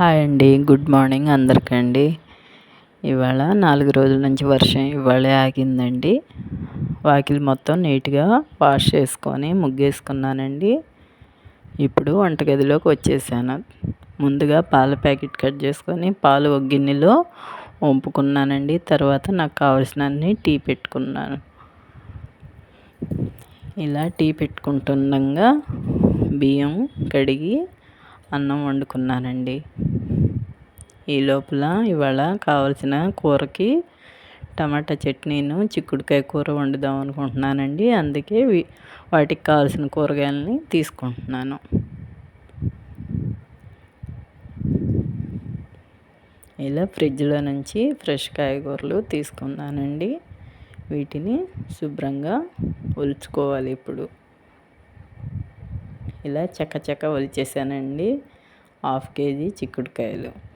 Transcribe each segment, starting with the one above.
Hi అండి. Good morning అందరికండి. ఇవాళ నాలుగు రోజుల నుంచి వర్షం ఇవాళే ఆగిందండి. వాకిలి మొత్తం నీట్గా వాష్ చేసుకొని ముగ్గేసుకున్నానండి. ఇప్పుడు వంటగదిలోకి వచ్చేసాను. ముందుగా పాల ప్యాకెట్ కట్ చేసుకొని పాలు ఒక గిన్నెలో వంపుకున్నానండి. తర్వాత నాకు కావాల్సినన్ని టీ పెట్టుకున్నాను. ఇలా టీ పెట్టుకుంటుండగా బియ్యం కడిగి అన్నం వండుకున్నానండి. ఈ లోపల ఇవాళ కావలసిన కూరకి టమాటా చట్నీను చిక్కుడుకాయ కూర వండుదాం అనుకుంటున్నానండి. అందుకే వాటికి కావాల్సిన కూరగాయలని తీసుకుంటున్నాను. ఇలా ఫ్రిడ్జ్లో నుంచి ఫ్రెష్ కాయగూరలు తీసుకున్నానండి. వీటిని శుభ్రంగా ఒలుచుకోవాలి ఇప్పుడు. ఇలా చక్క చక్క ఒలిచేసానండి. హాఫ్ కేజీ చిక్కుడుకాయలు.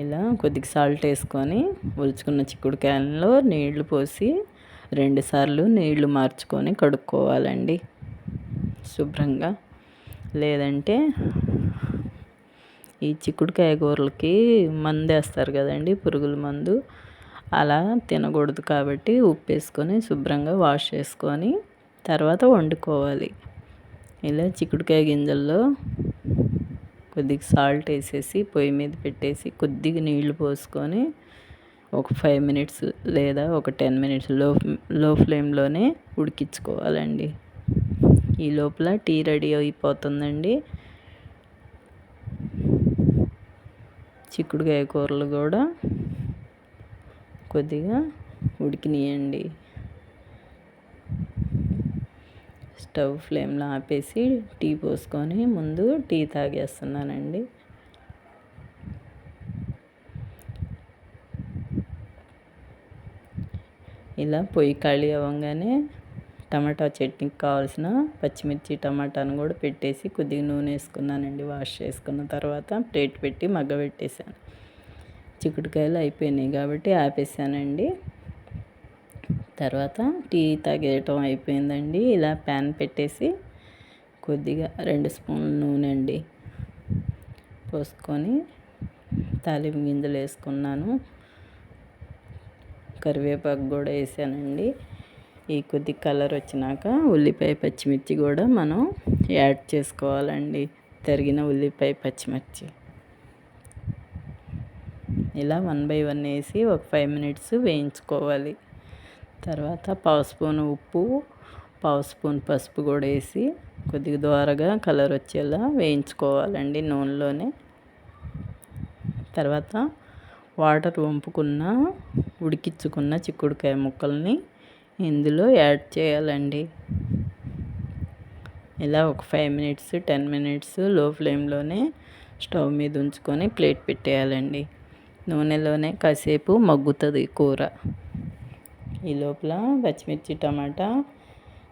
ఇలా కొద్దిగా సాల్ట్ వేసుకొని ఒలుచుకున్న చిక్కుడుకాయలలో నీళ్ళు పోసి రెండుసార్లు నీళ్ళు మార్చుకొని కడుక్కోవాలండి. శుభ్రంగా. లేదంటే ఈ చిక్కుడుకాయ కూరలకి మందు వేస్తారు కదండి పురుగుల మందు. అలా తినకూడదు కాబట్టి ఉప్పు వేసుకొని శుభ్రంగా వాష్ చేసుకొని తర్వాత వండుకోవాలి. ఇలా చిక్కుడుకాయ గింజల్లో కొద్దిగా సాల్ట్ వేసేసి పొయ్యి మీద పెట్టేసి కొద్దిగా నీళ్ళు పోసుకొని ఒక ఫైవ్ మినిట్స్ లేదా ఒక టెన్ మినిట్స్లో లో ఫ్లేమ్లోనే ఉడికించుకోవాలండి. ఈ లోపల టీ రెడీ అయిపోతుందండి. చిక్కుడుకాయ కూరలు కూడా కొద్దిగా ఉడికినాయండి. స్టవ్ ఫ్లేమ్లో ఆపేసి టీ పోసుకొని ముందు టీ తాగేస్తున్నానండి. ఇలా పొయ్యి ఖాళీ అవ్వగానే టమాటా చట్నీకి కావాల్సిన పచ్చిమిర్చి టమాటాను కూడా పెట్టేసి కొద్దిగా నూనె వేసుకున్నానండి. వాష్ చేసుకున్న తర్వాత ప్లేట్ పెట్టి మగ్గ పెట్టేశాను చిక్కుడుకాయలు అయిపోయినాయి కాబట్టి ఆపేసానండి తర్వాత టీ తాగేయటం అయిపోయిందండి. ఇలా ప్యాన్ పెట్టేసి కొద్దిగా రెండు స్పూన్ నూనె అండి పోసుకొని తాలింపు గింజలు వేసుకున్నాను. కరివేపాకు కూడా వేసానండి. ఈ కొద్ది కలర్ వచ్చినాక ఉల్లిపాయ పచ్చిమిర్చి కూడా మనం యాడ్ చేసుకోవాలండి. తరిగిన ఉల్లిపాయ పచ్చిమిర్చి. ఇలా వన్ బై వన్ వేసి ఒక ఫైవ్ మినిట్స్ వేయించుకోవాలి. తర్వాత పావు స్పూన్ ఉప్పు పావు స్పూన్ పసుపు కూడా వేసి కొద్దిగా దోరగా కలర్ వచ్చేలా వేయించుకోవాలండి నూనెలోనే. తర్వాత వాటర్ వంపుకున్న ఉడికించుకున్న చిక్కుడుకాయ ముక్కల్ని ఇందులో యాడ్ చేయాలండి. ఇలా ఒక ఫైవ్ మినిట్స్ టెన్ మినిట్స్లో ఫ్లేమ్లోనే స్టవ్ మీద ఉంచుకొని ప్లేట్ పెట్టేయాలండి. నూనెలోనే కాసేపు మగ్గుతుంది కూర. ఈ లోపల పచ్చిమిర్చి టమాటా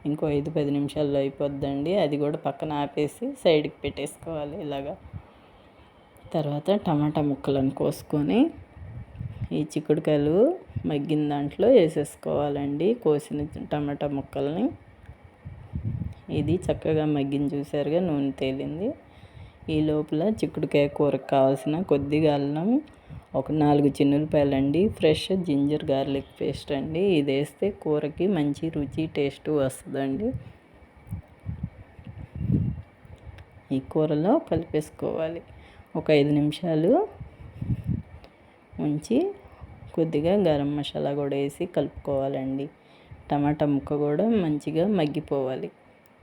ఇంకో ఐదు పది నిమిషాల్లో అయిపోద్దండి. అది కూడా పక్కన ఆపేసి సైడ్కి పెట్టేసుకోవాలి ఇలాగా. తర్వాత టమాటా ముక్కలను కోసుకొని ఈ చిక్కుడుకాయలు మగ్గిన దాంట్లో వేసేసుకోవాలండి. కోసిన టమాటా ముక్కల్ని. ఇది చక్కగా మగ్గిన చూసారుగా నూనె తేలింది. ఈ లోపల చిక్కుడుకాయ కూరకు కావాల్సిన కొద్దిగా అల్లం ఒక నాలుగు చిన్నులపాయలు అండి ఫ్రెష్ జింజర్ గార్లిక్ పేస్ట్ అండి. ఇది వేస్తే కూరకి మంచి రుచి టేస్ట్ వస్తుందండి. ఈ కూరలో కలిపేసుకోవాలి. ఒక ఐదు నిమిషాలు ఉంచి కొద్దిగా గరం మసాలా కూడా వేసి కలుపుకోవాలండి. టమాటా ముక్క కూడా మంచిగా మగ్గిపోవాలి.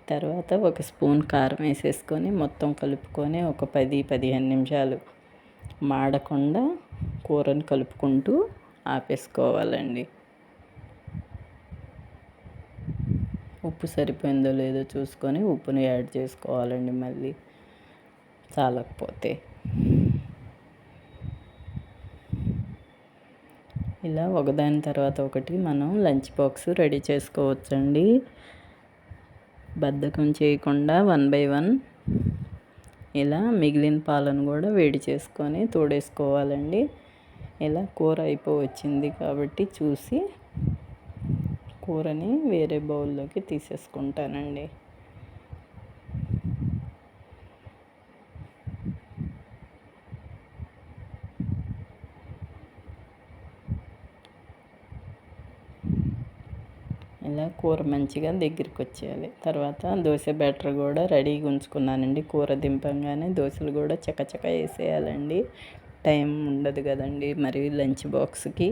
తర్వాత ఒక స్పూన్ కారం వేసేసుకొని మొత్తం కలుపుకొని ఒక పది పదిహేను నిమిషాలు మాడకుండా కూరని కలుపుకుంటూ ఆపేసుకోవాలండి. ఉప్పు సరిపోయిందో లేదో చూసుకొని ఉప్పుని యాడ్ చేసుకోవాలండి మళ్ళీ చాలకపోతే. ఇలా ఒకదాని తర్వాత ఒకటి మనం లంచ్ బాక్స్ రెడీ చేసుకోవచ్చండి. బద్ధకం చేయకుండా వన్ బై వన్ ఇలా మిగిలిన పాలను కూడా వేడి చేసుకొని తోడేసుకోవాలండి. ఇలా కూర అయిపోవచ్చింది కాబట్టి చూసి కూరని వేరే బౌల్లోకి తీసేసుకుంటానండి. ఇలా కూర మంచిగా దగ్గరికి వచ్చేయాలి తర్వాత దోశ బ్యాటర్ కూడా రెడీగా ఉంచుకున్నానండి. కూర దింపంగానే దోశలు కూడా చకచక వేసేయాలండి. టైం ఉండదు కదండి మరి లంచ్ బాక్స్కి.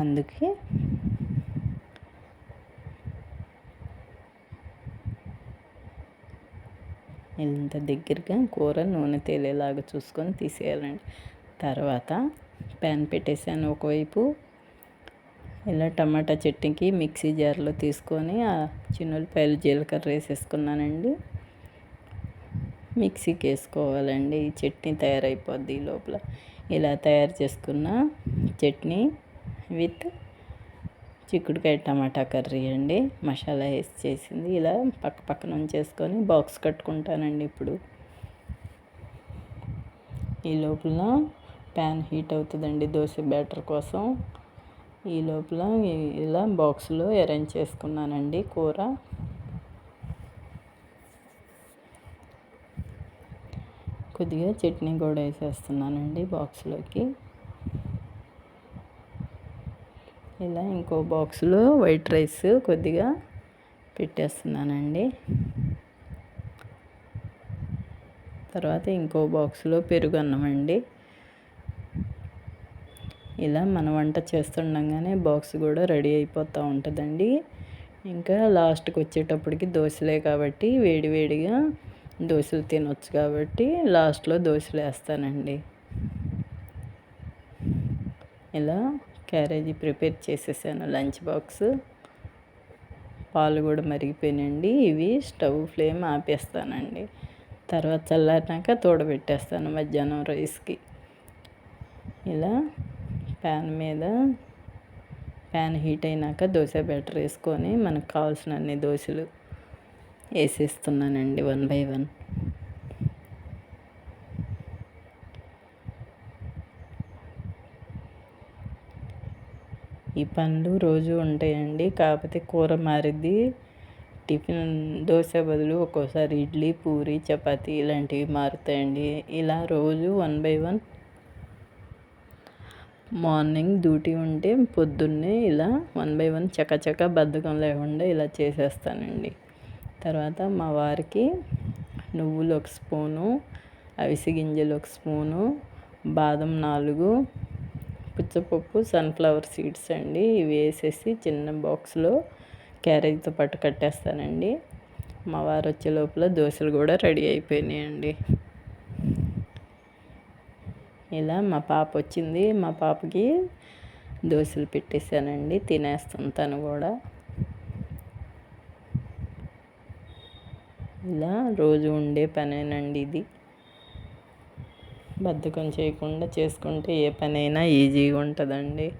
అందుకే ఇంత దగ్గరగా కూర నూనె తేలేలాగా చూసుకొని తీసేయాలండి. తర్వాత ప్యాన్ పెట్టేసాను ఒకవైపు. ఇలా టమాటా చట్నీకి మిక్సీ జార్లో తీసుకొని ఆ చిన్నులపాయలు జీలకర్ర వేసేసుకున్నానండి. మిక్సీకి వేసుకోవాలండి. ఈ చట్నీ తయారైపోద్ది లోపల. ఇలా తయారు చేసుకున్న చట్నీ విత్ చిక్కుడుకాయ టమాటా కర్రీ అండి. మసాలా వేసి చేసింది. ఇలా పక్క పక్కన ఉంచేసుకొని బాక్స్ కట్టుకుంటానండి ఇప్పుడు. ఈ లోపల ప్యాన్ హీట్ అవుతుందండి. దోశ బ్యాటర్ కోసం. ఈ లోపల ఇలా బాక్స్లో అరేంజ్ చేసుకున్నానండి కూర. కొద్దిగా చట్నీ కూడా వేసేస్తున్నానండి బాక్స్లోకి. ఇలా ఇంకో బాక్స్లో వైట్ రైస్ కొద్దిగా పెట్టేస్తున్నానండి. తర్వాత ఇంకో బాక్స్లో పెరుగు అన్నం అండి. ఇలా మన వంట చేస్తుండగానే బాక్స్ కూడా రెడీ అయిపోతూ ఉంటుందండి. ఇంకా లాస్ట్కి వచ్చేటప్పటికి దోశలే కాబట్టి వేడివేడిగా దోశలు తినొచ్చు కాబట్టి లాస్ట్లో దోశలు వేస్తానండి. ఇలా క్యారేజీ ప్రిపేర్ చేసేసాను లంచ్ బాక్స్. పాలు కూడా మరిగిపోయినండి ఇవి స్టవ్ ఫ్లేమ్ ఆపేస్తానండి. తర్వాత చల్లారినాక తోడబెట్టేస్తాను మధ్యాహ్నం రైస్కి. ఇలా ప్యాన్ మీద ప్యాన్ హీట్ అయినాక దోశ బ్యాటర్ వేసుకొని మనకు కావాల్సిన అన్ని దోశలు వేసేస్తున్నానండి వన్ బై వన్. ఈ పనులు రోజు ఉంటాయండి. కాకపోతే కూర మారిద్ది. టిఫిన్ దోశ బదులు ఒక్కోసారి ఇడ్లీ పూరి చపాతీ ఇలాంటివి మారుతాయండి. ఇలా రోజు one by one morning duty ఉంటే పొద్దున్నే ఇలా వన్ బై వన్ చకచక బద్ధకం లేకుండా ఇలా చేసేస్తానండి. తర్వాత మా వారికి నువ్వులు ఒక స్పూను అవిసి గింజలు ఒక స్పూను బాదం నాలుగు పుచ్చపప్పు సన్ఫ్లవర్ సీడ్స్ అండి. ఇవి వేసేసి చిన్న బాక్స్లో క్యారేజ్తో పట్టు కట్టేస్తానండి. మా వారు వచ్చే లోపల దోశలు కూడా రెడీ అయిపోయినాయండి. ఇలా మా పాప వచ్చింది. మా పాపకి దోశలు పెట్టేశానండి. తినేస్తాను తను కూడా. ఇలా రోజు ఉండే పనేనండి ఇది. బద్ధకం చేయకుండా చేసుకుంటే ఏ పనైనా ఈజీగా ఉంటుందండి.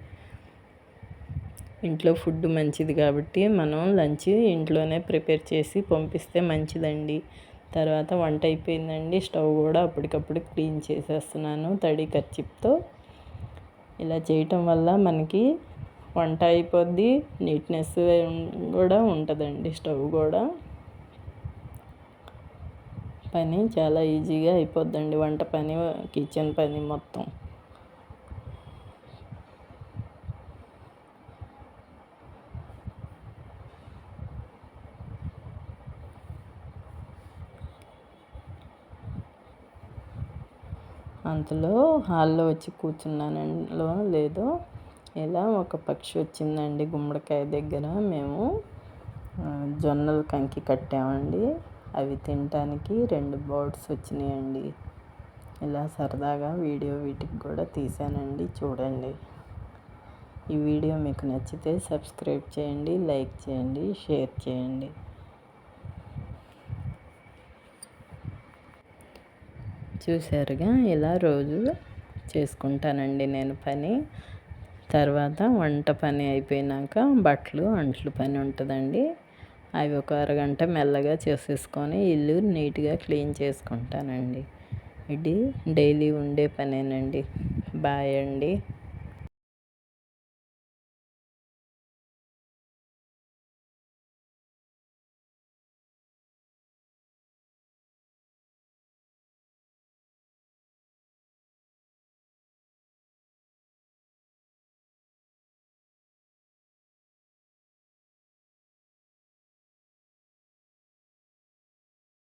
ఇంట్లో ఫుడ్ మంచిది కాబట్టి మనం లంచ్ ఇంట్లోనే ప్రిపేర్ చేసి పంపిస్తే మంచిదండి. తర్వాత వంట అయిపోయిందండి. స్టవ్ కూడా అప్పటికప్పుడు క్లీన్ చేసేస్తున్నాను తడి ఖర్చిప్తో ఇలా చేయటం వల్ల మనకి వంట అయిపోద్ది నీట్నెస్ కూడా ఉంటుందండి స్టవ్ కూడా. పని చాలా ఈజీగా అయిపోద్దండి వంట పని కిచెన్ పని మొత్తం. అంతలో హాల్లో వచ్చి కూర్చున్నానో లేదో ఇలా ఒక పక్షి వచ్చిందండి గుమ్మడికాయ దగ్గర. మేము జొన్నలు కంకి కట్టామండి. అవి తినటానికి రెండు బర్డ్స్ వచ్చినాయండి. ఇలా సరదాగా వీడియో వీటికి కూడా తీసానండి చూడండి. ఈ వీడియో మీకు నచ్చితే సబ్స్క్రైబ్ చేయండి లైక్ చేయండి షేర్ చేయండి. చూసారుగా ఇలా రోజు చేసుకుంటానండి నేను పని. తర్వాత వంట పని అయిపోయినాక బట్టలు అంట్లు పని ఉంటుందండి. అవి ఒక అరగంట మెల్లగా చేసేసుకొని ఇల్లు నీట్గా క్లీన్ చేసుకుంటానండి. ఇది డైలీ ఉండే పనేనండి. బాయ్ అండి.